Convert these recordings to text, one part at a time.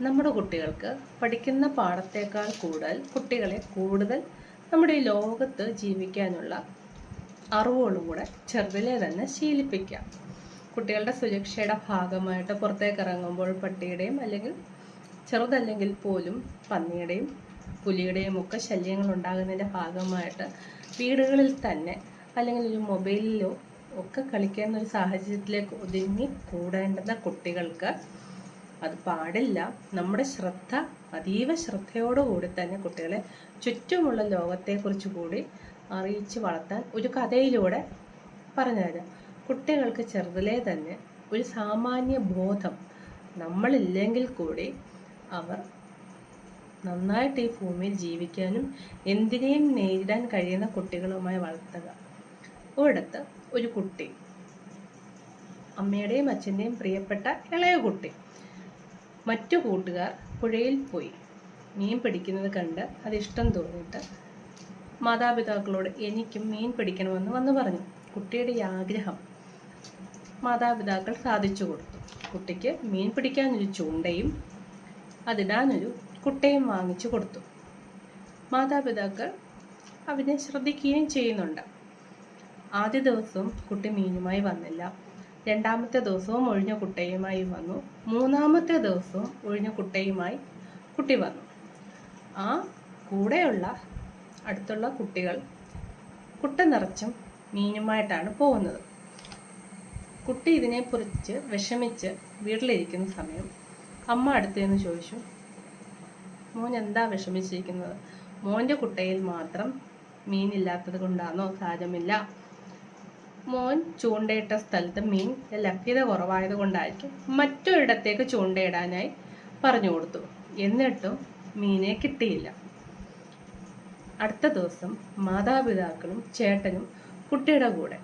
നമ്മുടെ കുട്ടികൾക്ക് പഠിക്കുന്ന പാഠത്തേക്കാൾ കൂടുതൽ കുട്ടികളെ കൂടുതൽ നമ്മുടെ ഈ ലോകത്ത് ജീവിക്കാനുള്ള അറിവുകളും കൂടെ ചെറുതിലെ തന്നെ ശീലിപ്പിക്കാം കുട്ടികളുടെ സുരക്ഷയുടെ ഭാഗമായിട്ട് പുറത്തേക്ക് ഇറങ്ങുമ്പോൾ പട്ടിയുടെയും അല്ലെങ്കിൽ ചെറുതല്ലെങ്കിൽ പോലും പന്നിയുടെയും പുലിയുടെയും ഒക്കെ ശല്യങ്ങൾ ഉണ്ടാകുന്നതിന്റെ ഭാഗമായിട്ട് വീടുകളിൽ തന്നെ അല്ലെങ്കിൽ ഒരു മൊബൈലിലോ ഒക്കെ കളിക്കുന്ന ഒരു സാഹചര്യത്തിലേക്ക് ഒതുങ്ങി കൂടേണ്ടുന്ന കുട്ടികൾക്ക് അത് പാടില്ല. നമ്മുടെ ശ്രദ്ധ അതീവ ശ്രദ്ധയോടുകൂടി തന്നെ കുട്ടികളെ ചുറ്റുമുള്ള ലോകത്തെക്കുറിച്ച് കൂടി അറിയിച്ച് വളർത്താൻ ഒരു കഥയിലൂടെ പറഞ്ഞു തരാം. കുട്ടികൾക്ക് ചെറുതിലേ തന്നെ ഒരു സാമാന്യ ബോധം നമ്മളില്ലെങ്കിൽ കൂടി അവർ നന്നായിട്ട് ഈ ഭൂമിയിൽ ജീവിക്കാനും എന്തിനേയും നേരിടാൻ കഴിയുന്ന കുട്ടികളുമായി വളർത്തുക. ഒരിടത്ത് ഒരു കുട്ടി അമ്മയുടെയും അച്ഛന്റെയും പ്രിയപ്പെട്ട ഇളയ കുട്ടി മറ്റു കൂട്ടുകാർ പുഴയിൽ പോയി. മീൻ പിടിക്കുന്നത് കണ്ട് അത് ഇഷ്ടം തോന്നിയിട്ട് മാതാപിതാക്കളോട് എനിക്കും മീൻ പിടിക്കണമെന്ന് വന്ന് പറഞ്ഞു. കുട്ടിയുടെ ഈ ആഗ്രഹം മാതാപിതാക്കൾ സാധിച്ചു കൊടുത്തു. കുട്ടിക്ക് മീൻ പിടിക്കാനൊരു ചൂണ്ടയും അതിടാനൊരു കുട്ടയും വാങ്ങിച്ചു കൊടുത്തു. മാതാപിതാക്കൾ അവനെ ശ്രദ്ധിക്കുകയും ചെയ്യുന്നുണ്ട്. ആദ്യ ദിവസം കുട്ടി മീനുമായി വന്നില്ല. രണ്ടാമത്തെ ദിവസവും ഒഴിഞ്ഞ കുട്ടയുമായി വന്നു. മൂന്നാമത്തെ ദിവസവും ഒഴിഞ്ഞ കുട്ടയുമായി കുട്ടി വന്നു. ആ കൂടെയുള്ള അടുത്തുള്ള കുട്ടികൾ കുട്ട നിറച്ചും മീനുമായിട്ടാണ് പോകുന്നത്. കുട്ടി ഇതിനെക്കുറിച്ച് വിഷമിച്ച് വീട്ടിലിരിക്കുന്ന സമയം അമ്മ അടുത്ത് നിന്ന് ചോദിച്ചു മോൻ എന്താ വിഷമിച്ചിരിക്കുന്നത്? മോന്റെ കുട്ടയിൽ മാത്രം മീനില്ലാത്തത് കൊണ്ടാണോ സാരമില്ല? മോൻ ചൂണ്ടയിട്ട സ്ഥലത്ത് മീൻ ലഭ്യത കുറവായത് കൊണ്ടായിരിക്കും മറ്റൊരിടത്തേക്ക് ചൂണ്ടയിടാനായി പറഞ്ഞു കൊടുത്തു. എന്നിട്ടും മീനെ കിട്ടിയില്ല. അടുത്ത ദിവസം മാതാപിതാക്കളും ചേട്ടനും കുട്ടിയുടെ കൂടെ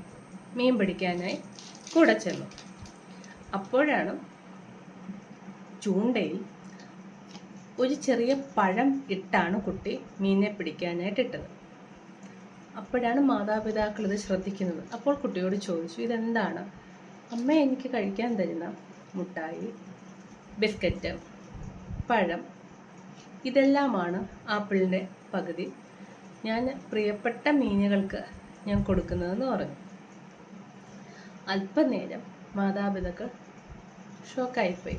മീൻ പിടിക്കാനായി കൂടെ ചെന്നു. അപ്പോഴാണ് ചൂണ്ടയിൽ ഒരു ചെറിയ പഴം ഇട്ടാണ് കുട്ടി മീനിനെ പിടിക്കാനായിട്ട് ഇട്ടത് അപ്പോഴാണ് മാതാപിതാക്കൾ ഇത് ശ്രദ്ധിക്കുന്നത്. അപ്പോൾ കുട്ടിയോട് ചോദിച്ചു ഇതെന്താണ്? അമ്മ എനിക്ക് കഴിക്കാൻ തരുന്ന മുട്ടായി ബിസ്ക്കറ്റ് പഴം ഇതെല്ലാമാണ് ആപ്പിളിന്റെ പകുതി. ഞാൻ പ്രിയപ്പെട്ട മീനുകൾക്ക് ഞാൻ കൊടുക്കുന്നതെന്ന് പറഞ്ഞു. അല്പനേരം മാതാപിതാക്കൾ ഷോക്കായിപ്പോയി.